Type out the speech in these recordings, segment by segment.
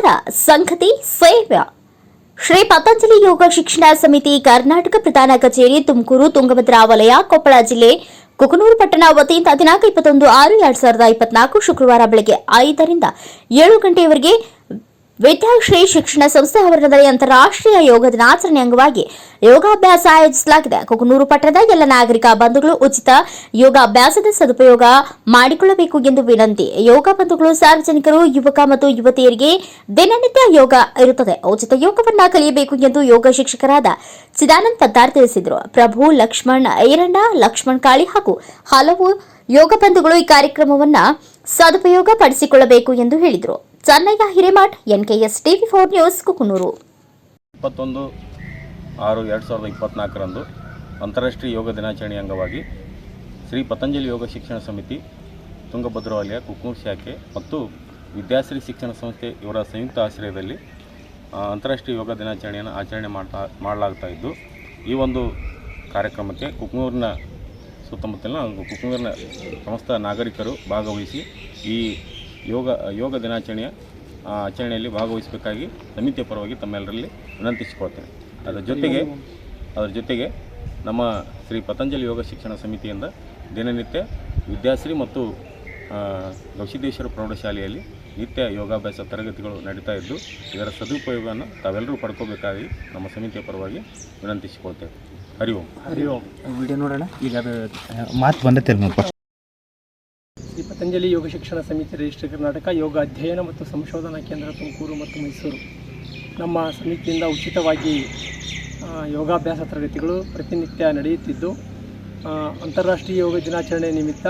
ವಿಚಾರ ಸಂಗತಿ ಸೇವ್ಯ. ಶ್ರೀ ಪತಂಜಲಿ ಯೋಗ ಶಿಕ್ಷಣ ಸಮಿತಿ ಕರ್ನಾಟಕ ಪ್ರಧಾನ ಕಚೇರಿ ತುಮಕೂರು, ತುಂಗಭದ್ರಾ ವಲಯ, ಕೊಪ್ಪಳ ಜಿಲ್ಲೆ, ಕುಕನೂರು ಪಟ್ಟಣ ವತಿಯಿಂದ ದಿನಾಂಕ ಇಪ್ಪತ್ತೊಂದು ಆರು ಎರಡ್ ಸಾವಿರದ ಇಪ್ಪತ್ನಾಲ್ಕು ಶುಕ್ರವಾರ ಬೆಳಗ್ಗೆ ಐದರಿಂದ ಏಳು ಗಂಟೆಯವರೆಗೆ ವಿದ್ಯಾಶ್ರೀ ಶಿಕ್ಷಣ ಸಂಸ್ಥೆ ಆವರಣದಲ್ಲಿ ಅಂತಾರಾಷ್ಟ್ರೀಯ ಯೋಗ ದಿನಾಚರಣೆ ಅಂಗವಾಗಿ ಯೋಗಾಭ್ಯಾಸ ಆಯೋಜಿಸಲಾಗಿದೆ. ಕುಕನೂರು ಪಟ್ಟಣದ ಎಲ್ಲ ನಾಗರಿಕ ಬಂಧುಗಳು ಉಚಿತ ಯೋಗಾಭ್ಯಾಸದ ಸದುಪಯೋಗ ಮಾಡಿಕೊಳ್ಳಬೇಕು ಎಂದು ವಿನಂತಿ. ಯೋಗ ಬಂಧುಗಳು, ಸಾರ್ವಜನಿಕರು, ಯುವಕ ಮತ್ತು ಯುವತಿಯರಿಗೆ ದಿನನಿತ್ಯ ಯೋಗ ಇರುತ್ತದೆ. ಉಚಿತ ಯೋಗವನ್ನು ಕಲಿಯಬೇಕು ಎಂದು ಯೋಗ ಶಿಕ್ಷಕರಾದ ಚಿದಾನಂದ್ ಪದ್ದಾರ್ ತಿಳಿಸಿದರು. ಪ್ರಭು, ಲಕ್ಷ್ಮಣ್, ಐರಣ್ಣ, ಲಕ್ಷ್ಮಣ್ ಕಾಳಿ ಹಾಗೂ ಹಲವು ಯೋಗ ಬಂಧುಗಳು ಈ ಕಾರ್ಯಕ್ರಮವನ್ನು ಸದುಪಯೋಗ ಪಡಿಸಿಕೊಳ್ಳಬೇಕು ಎಂದು ಹೇಳಿದರು. Channayya Hiremath, NKS TV four news, Kukanur. ಇಪ್ಪತ್ತೊಂದು ಆರು ಎರಡು ಸಾವಿರದ ಇಪ್ಪತ್ನಾಲ್ಕರಂದು ಅಂತಾರಾಷ್ಟ್ರೀಯ ಯೋಗ ದಿನಾಚರಣೆ ಅಂಗವಾಗಿ ಶ್ರೀ ಪತಂಜಲಿ ಯೋಗ ಶಿಕ್ಷಣ ಸಮಿತಿ ತುಂಗಭದ್ರವಾಲಯ ವಲಯ, ಕುಕ್ನೂರು ಶಾಖೆ ಮತ್ತು ವಿದ್ಯಾಶ್ರೀ ಶಿಕ್ಷಣ ಸಂಸ್ಥೆ ಇವರ ಸಂಯುಕ್ತ ಆಶ್ರಯದಲ್ಲಿ ಅಂತಾರಾಷ್ಟ್ರೀಯ ಯೋಗ ದಿನಾಚರಣೆಯನ್ನು ಆಚರಣೆ ಮಾಡ್ತಾ, ಮಾಡಲಾಗ್ತಾ ಇದ್ದು, ಈ ಒಂದು ಕಾರ್ಯಕ್ರಮಕ್ಕೆ ಕುಕ್ನೂರಿನ ಸುತ್ತಮುತ್ತಲಿನ, ಕುಕ್ನೂರಿನ ಸಮಸ್ತ ನಾಗರಿಕರು ಭಾಗವಹಿಸಿ ಈ ಯೋಗ ಯೋಗ ದಿನಾಚರಣೆಯ ಆ, ಆಚರಣೆಯಲ್ಲಿ ಭಾಗವಹಿಸಬೇಕಾಗಿ ಸಮಿತಿಯ ಪರವಾಗಿ ತಮ್ಮೆಲ್ಲರಲ್ಲಿ ವಿನಂತಿಸಿಕೊಳ್ತೇನೆ. ಅದರ ಜೊತೆಗೆ ಅದರ ಜೊತೆಗೆ ನಮ್ಮ ಶ್ರೀ ಪತಂಜಲಿ ಯೋಗ ಶಿಕ್ಷಣ ಸಮಿತಿಯಿಂದ ದಿನನಿತ್ಯ ವಿದ್ಯಾಶ್ರೀ ಮತ್ತು ಗವಿಸಿದ್ದೇಶ್ವರ ಪ್ರೌಢಶಾಲೆಯಲ್ಲಿ ನಿತ್ಯ ಯೋಗಾಭ್ಯಾಸ ತರಗತಿಗಳು ನಡೀತಾ ಇದ್ದು ಇದರ ಸದುಪಯೋಗವನ್ನು ತಾವೆಲ್ಲರೂ ಪಡ್ಕೋಬೇಕಾಗಿ ನಮ್ಮ ಸಮಿತಿಯ ಪರವಾಗಿ ವಿನಂತಿಸಿಕೊಳ್ತೇವೆ. ಹರಿ ಓಂ. ಹರಿ ಓಂ. ವಿಡಿಯೋ ನೋಡೋಣ. ಈಗ ಮಾತು ಬಂದ ಪತಂಜಲಿ ಯೋಗ ಶಿಕ್ಷಣ ಸಮಿತಿ ರಿಜಿಸ್ಟರ್ ಕರ್ನಾಟಕ ಯೋಗ ಅಧ್ಯಯನ ಮತ್ತು ಸಂಶೋಧನಾ ಕೇಂದ್ರ ತುಮಕೂರು ಮತ್ತು ಮೈಸೂರು. ನಮ್ಮ ಸಮಿತಿಯಿಂದ ಉಚಿತವಾಗಿ ಯೋಗಾಭ್ಯಾಸ ತರಗತಿಗಳು ಪ್ರತಿನಿತ್ಯ ನಡೆಯುತ್ತಿದ್ದು ಅಂತಾರಾಷ್ಟ್ರೀಯ ಯೋಗ ದಿನಾಚರಣೆ ನಿಮಿತ್ತ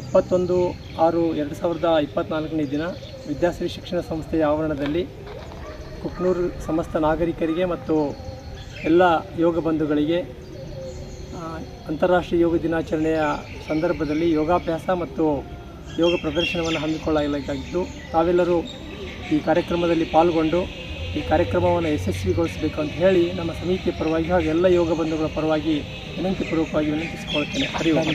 ಇಪ್ಪತ್ತೊಂದು ಆರು ಎರಡು ಸಾವಿರದ ಇಪ್ಪತ್ತ್ನಾಲ್ಕನೇ ದಿನ ವಿದ್ಯಾಶ್ರೀ ಶಿಕ್ಷಣ ಸಂಸ್ಥೆಯ ಆವರಣದಲ್ಲಿ ಕುಕ್ನೂರು ಸಮಸ್ತ ನಾಗರಿಕರಿಗೆ ಮತ್ತು ಎಲ್ಲ ಯೋಗ ಬಂಧುಗಳಿಗೆ ಅಂತಾರಾಷ್ಟ್ರೀಯ ಯೋಗ ದಿನಾಚರಣೆಯ ಸಂದರ್ಭದಲ್ಲಿ ಯೋಗಾಭ್ಯಾಸ ಮತ್ತು ಯೋಗ ಪ್ರದರ್ಶನವನ್ನು ಹಮ್ಮಿಕೊಳ್ಳಲಾಗಿದ್ದು, ತಾವೆಲ್ಲರೂ ಈ ಕಾರ್ಯಕ್ರಮದಲ್ಲಿ ಪಾಲ್ಗೊಂಡು ಈ ಕಾರ್ಯಕ್ರಮವನ್ನು ಯಶಸ್ವಿಗೊಳಿಸಬೇಕು ಅಂತ ಹೇಳಿ ನಮ್ಮ ಸಮಿತಿಯ ಪರವಾಗಿ ಹಾಗೂ ಎಲ್ಲ ಯೋಗ ಬಂಧುಗಳ ಪರವಾಗಿ ವಿನಂತಿಪೂರ್ವಕವಾಗಿ ವಿನಂತಿಸಿಕೊಳ್ತೇನೆ ಹರಿ ಓಂ.